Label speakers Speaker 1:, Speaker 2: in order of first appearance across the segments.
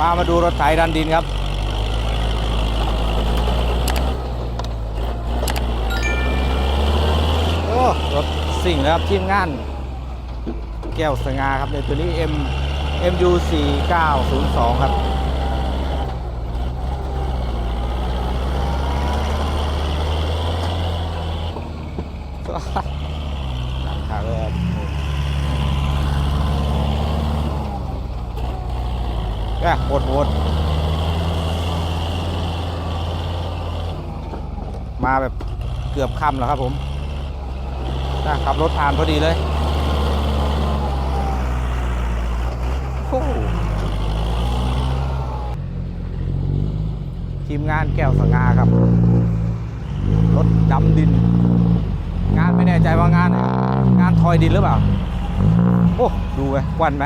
Speaker 1: พามาดูรถไถดันดินครับ โอ้รถสิ่งนะครับทีมงาน แก้วสงาครับในตัวนี้ M MU 4902 ครับหลังคาเลยครับ แกโหดโหดมาแบบเกือบค่ำแล้วครับผมนะขับรถผ่านพอดีเลยทีมงานแก้วสง่าครับ รถดำดิน งานไม่แน่ใจว่างาน งานทอยดินหรือเปล่า โอ้ ดูไหมควันไหม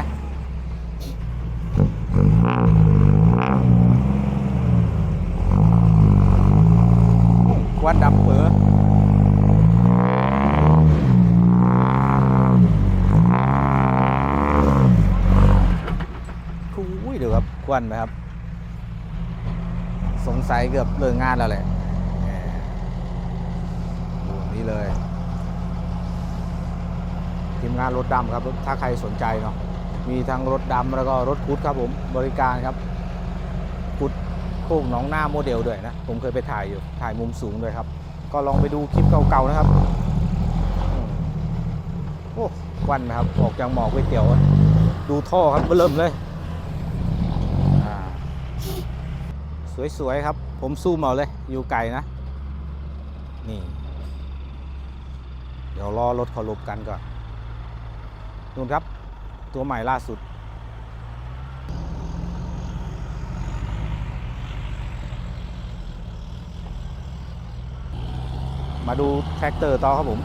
Speaker 1: วันดำเปือคุยเดี๋ยวครับควันไหมครับ สงสัยเกือบเลิกงานแล้วแหละดูนี่เลย ทีมงานรถดำครับ ถ้าใครสนใจเนาะ มีทั้งรถดำแล้วก็รถคุดครับผม บริการครับคุด โค้งหน้องหน้าโมเดลด้วยนะ ผมเคยไปถ่ายอยู่ ถ่ายมุมสูงด้วยครับ ก็ลองไปดูคลิปเก่าๆนะครับโอ้ควันนะครับ ออกจากหมอกก๋วยเตี๋ยว ดูท่อครับเบิ่มเลย สวยๆครับ ผมซูมเอาเลย อยู่ไกลนะ นี่ เดี๋ยวรอรถเขาลบกันก่อนนู่นครับ ตัวใหม่ล่าสุด มาดูแท็กเตอร์ต่อครับผม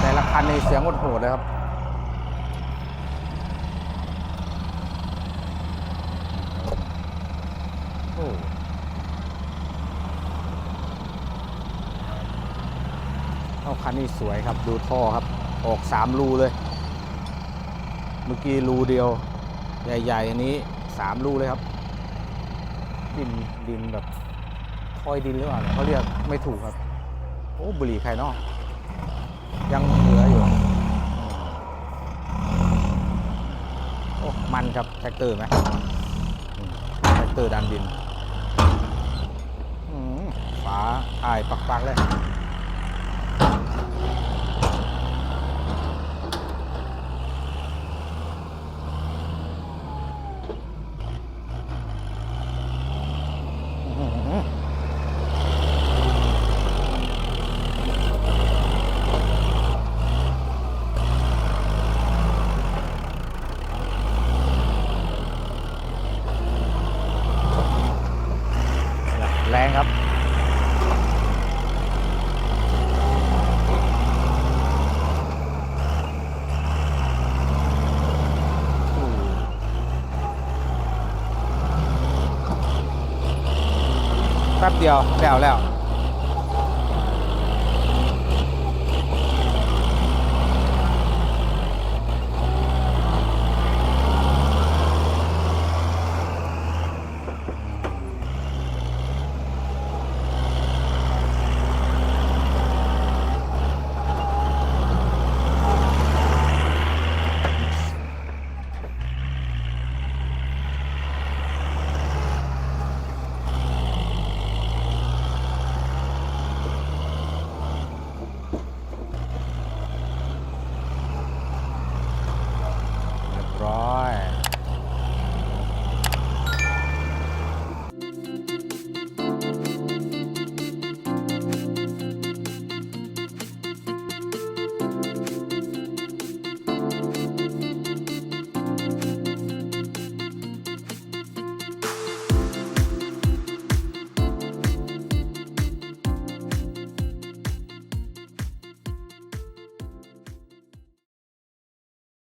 Speaker 1: แต่ละคันในเสียงโหดเลยครับ โอ้เอาคันนี้สวยครับ ดูท่อครับ ออกสามรูเลย เมื่อกี้รูเดียว ใหญ่ๆอันนี้สามรูเลยครับ ดินดินแบบทอยดินหรือเปล่าเนี่ยเขาเรียกไม่ถูกครับ โอ้บุหรี่ใครเนาะยังเหลืออยู่โอ้มันครับแท็กเตอร์ไหมแท็กเตอร์ดันดินอืมฝาถ่ายปักๆเลย อื้อหือแรงครับ แป๊บเดียวแล้วแล้ว